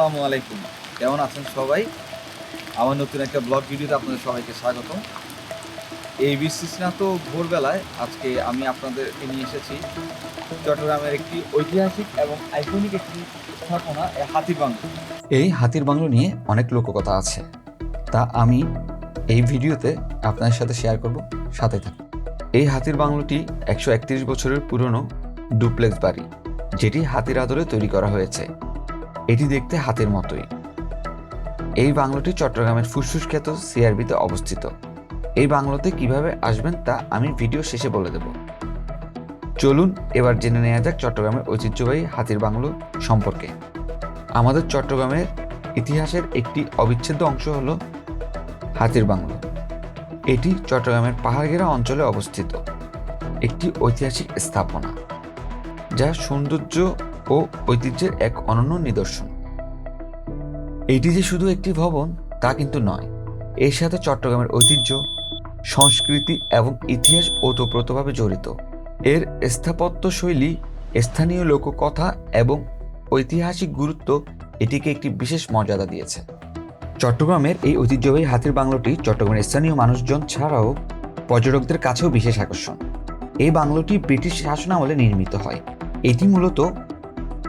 আসসালামু আলাইকুম। কেমন আছেন সবাই? আমার নতুন একটা ব্লগ ভিডিওতে আপনাদের সবাইকে স্বাগত এই তো ভোরবেলায় আজকে আমি আপনাদেরকে নিয়ে এসেছি চট্টগ্রামের একটি ঐতিহাসিক এবং আইকনিক একটি স্থাপনা হাতির বাংলো। এই হাতির বাংলো নিয়ে অনেক লোককথা আছে। তা আমি এই ভিডিওতে আপনাদের সাথে শেয়ার করব, সাথে থাকুন। এই হাতির বাংলোটি একশো একত্রিশ বছরের পুরনো ডুপ্লেক্স বাড়ি, যেটি হাতির আদলে তৈরি করা হয়েছে। এটি দেখতে হাতের মতোই। এই বাংলোটি চট্টগ্রামের ফুসফুস খ্যাত সিআরবিতে অবস্থিত। এই বাংলোতে কীভাবে আসবেন তা আমি ভিডিও শেষে বলে দেব। চলুন এবার জেনে নেওয়া যাক চট্টগ্রামের ঐতিহ্যবাহী হাতির বাংলো সম্পর্কে। আমাদের চট্টগ্রামের ইতিহাসের একটি অবিচ্ছেদ্য অংশ হল হাতির বাংলো। এটি চট্টগ্রামের পাহাড়গেরা অঞ্চলে অবস্থিত। একটি ঐতিহাসিক স্থাপনা, যা সৌন্দর্য ও ঐতিহ্যের এক অনন্য নিদর্শন। এটি যে শুধু একটি ভবন, তা কিন্তু নয়। এর সাথে চট্টগ্রামের ঐতিহ্য, সংস্কৃতি এবং ইতিহাস ওতপ্রোতভাবে জড়িত। এর স্থাপত্য শৈলী, স্থানীয় লোককথা এবং ঐতিহাসিক গুরুত্ব এটিকে একটি বিশেষ মর্যাদা দিয়েছে। চট্টগ্রামের এই ঐতিহ্যবাহী হাতির বাংলোটি চট্টগ্রামের স্থানীয় মানুষজন ছাড়াও পর্যটকদের কাছেও বিশেষ আকর্ষণ। এই বাংলোটি ব্রিটিশ শাসনামলে নির্মিত হয়। এটি মূলত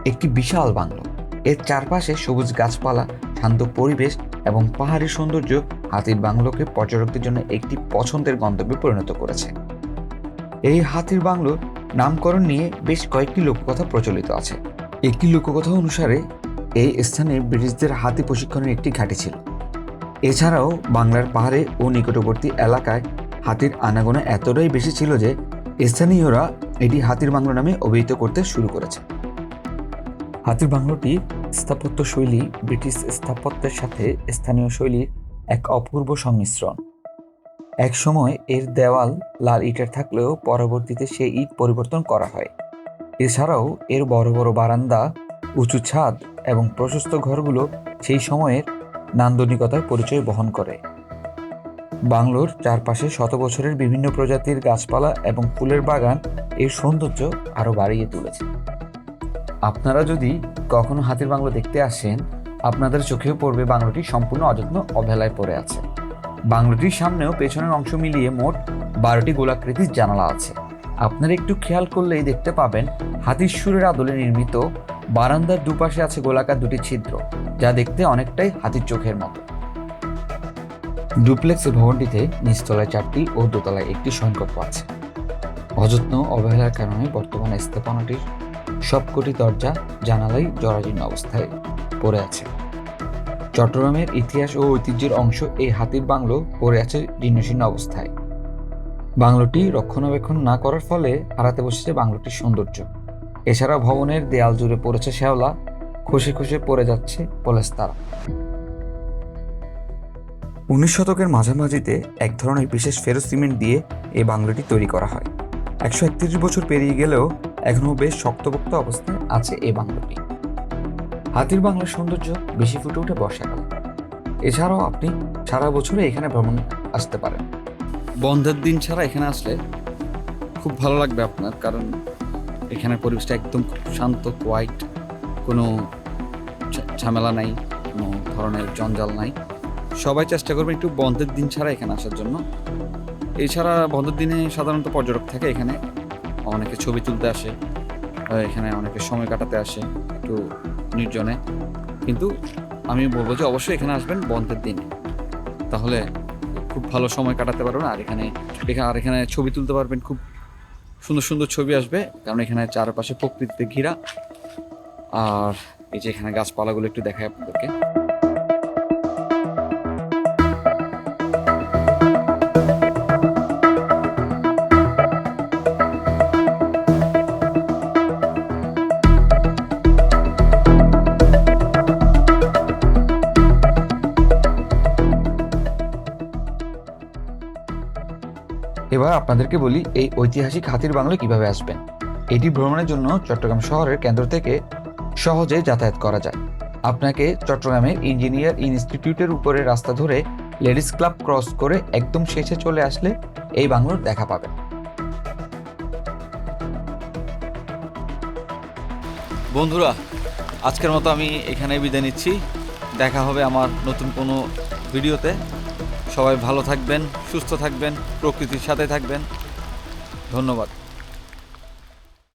একটি বিশাল বাংলো। এর চারপাশে সবুজ গাছপালা শান্ত পরিবেশ এবং পাহাড়ি সৌন্দর্য হাতির বাংলোকে পর্যটকদের জন্য একটি পছন্দের গন্তব্যে পরিণত করেছে। এই হাতির বাংলোর নামকরণ নিয়ে বেশ কয়েকটি লোককথা প্রচলিত আছে। একটি লোককথা অনুসারে, এই স্থানে ব্রিটিশদের হাতি প্রশিক্ষণের একটি ঘাঁটি ছিল। এছাড়াও বাংলার পাহাড়ে ও নিকটবর্তী এলাকায় হাতির আনাগোনা এতটাই বেশি ছিল যে, স্থানীয়রা এটি হাতির বাংলো নামে অভিহিত করতে শুরু করেছে। হাতির বাংলোটি স্থাপত্য শৈলী ব্রিটিশ স্থাপত্যের সাথে স্থানীয় শৈলীর এক অপূর্ব সংমিশ্রণ। এক সময় এর দেওয়াল লাল ইটের থাকলেও পরবর্তীতে সে ইট পরিবর্তন করা হয়। এছাড়াও এর বড় বড় বারান্দা, উঁচু ছাদ এবং প্রশস্ত ঘরগুলো সেই সময়ের নান্দনিকতার পরিচয় বহন করে। বাংলোর চারপাশে শত বছরের বিভিন্ন প্রজাতির গাছপালা এবং ফুলের বাগান এর সৌন্দর্য আরও বাড়িয়ে তুলেছে। আপনারা যদি কখনো হাতির বাংলো দেখতে আসেন, আপনাদের চোখেও পড়বে বাংলোটি সম্পূর্ণ অযত্ন অবহেলায় পড়ে আছে। বাংলোটির সামনেও পেছনের অংশ মিলিয়ে মোট বারোটি গোলাকৃতির জানালা আছে। আপনারা একটু খেয়াল করলেই দেখতে পাবেন, হাতির সুরের আদলে নির্মিত বারান্দার দুপাশে আছে গোলাকার দুটি ছিদ্র, যা দেখতে অনেকটাই হাতির চোখের মতো। ডুপ্লেক্স ভবনটিতে নিচতলায় চারটি ও দোতলায় একটি শয়নকক্ষ আছে। অযত্ন অবহেলার কারণে বর্তমানে স্থাপনাটির সবকটি দরজা জানালাই জরাজীর্ণ অবস্থায় পড়ে আছে। চট্টগ্রামের ইতিহাস ও ঐতিহ্যের অংশ এই হাতির বাংলো পড়ে আছে জীর্ণশীর্ণ অবস্থায়। বাংলোটি রক্ষণাবেক্ষণ না করার ফলে হারাতে বসেছে বাংলোটির সৌন্দর্য। এছাড়া ভবনের দেয়াল জুড়ে পড়েছে শ্যাওলা, খসে খসে পড়ে যাচ্ছে পলেস্তারা উনিশ শতকের মাঝামাঝিতে এক ধরনের বিশেষ ফেরো সিমেন্ট দিয়ে এই বাংলোটি তৈরি করা হয়। একশো একত্রিশ বছর পেরিয়ে গেলেও এখনও বেশ শক্তপোক্ত অবস্থায় আছে এই বাংলোটি। হাতির বাংলার সৌন্দর্য বেশি ফুটে ওঠে বর্ষাকালে এছাড়াও আপনি সারা বছরে এখানে ভ্রমণ আসতে পারেন। বন্ধের দিন ছাড়া এখানে আসলে খুব ভালো লাগবে আপনার, কারণ এখানে পরিবেশটা একদম খুব শান্ত কোয়াইট কোনো ঝামেলা নাই, কোনো ধরনের জঞ্জাল নাই। সবাই চেষ্টা করবেন একটু বন্ধের দিন ছাড়া এখানে আসার জন্য। এছাড়া বন্ধের দিনে সাধারণত পর্যটক থাকে এখানে। অনেকে ছবি তুলতে আসে এখানে অনেকে সময় কাটাতে আসে একটু নির্জনে। কিন্তু আমি বলব যে অবশ্যই এখানে আসবেন বন্ধের দিনে। তাহলে খুব ভালো সময় কাটাতে পারবেন, আর এখানে এখানে আর এখানে ছবি তুলতে পারবেন, খুব সুন্দর সুন্দর ছবি আসবে। কারণ এখানে চারপাশে প্রকৃতিতে ঘেরা। আর এই যে এখানে গাছপালাগুলো একটু দেখায় আপনাদেরকে। এবার আপনাদেরকে বলি এই ঐতিহাসিক হাতির বাংলো কীভাবে আসবেন এটি ভ্রমণের জন্য চট্টগ্রাম শহরের কেন্দ্র থেকে সহজে যাতায়াত করা যায়। আপনাকে চট্টগ্রামের ইঞ্জিনিয়ার ইনস্টিটিউটের উপরে রাস্তা ধরে লেডিস ক্লাব ক্রস করে একদম শেষে চলে আসলে এই বাংলোর দেখা পাবেন। বন্ধুরা, আজকের মতো আমি এখানে বিদায় নিচ্ছি। দেখা হবে আমার নতুন কোনো ভিডিওতে। সবাই ভালো থাকবেন সুস্থ থাকবেন প্রকৃতির সাথে থাকবেন। ধন্যবাদ।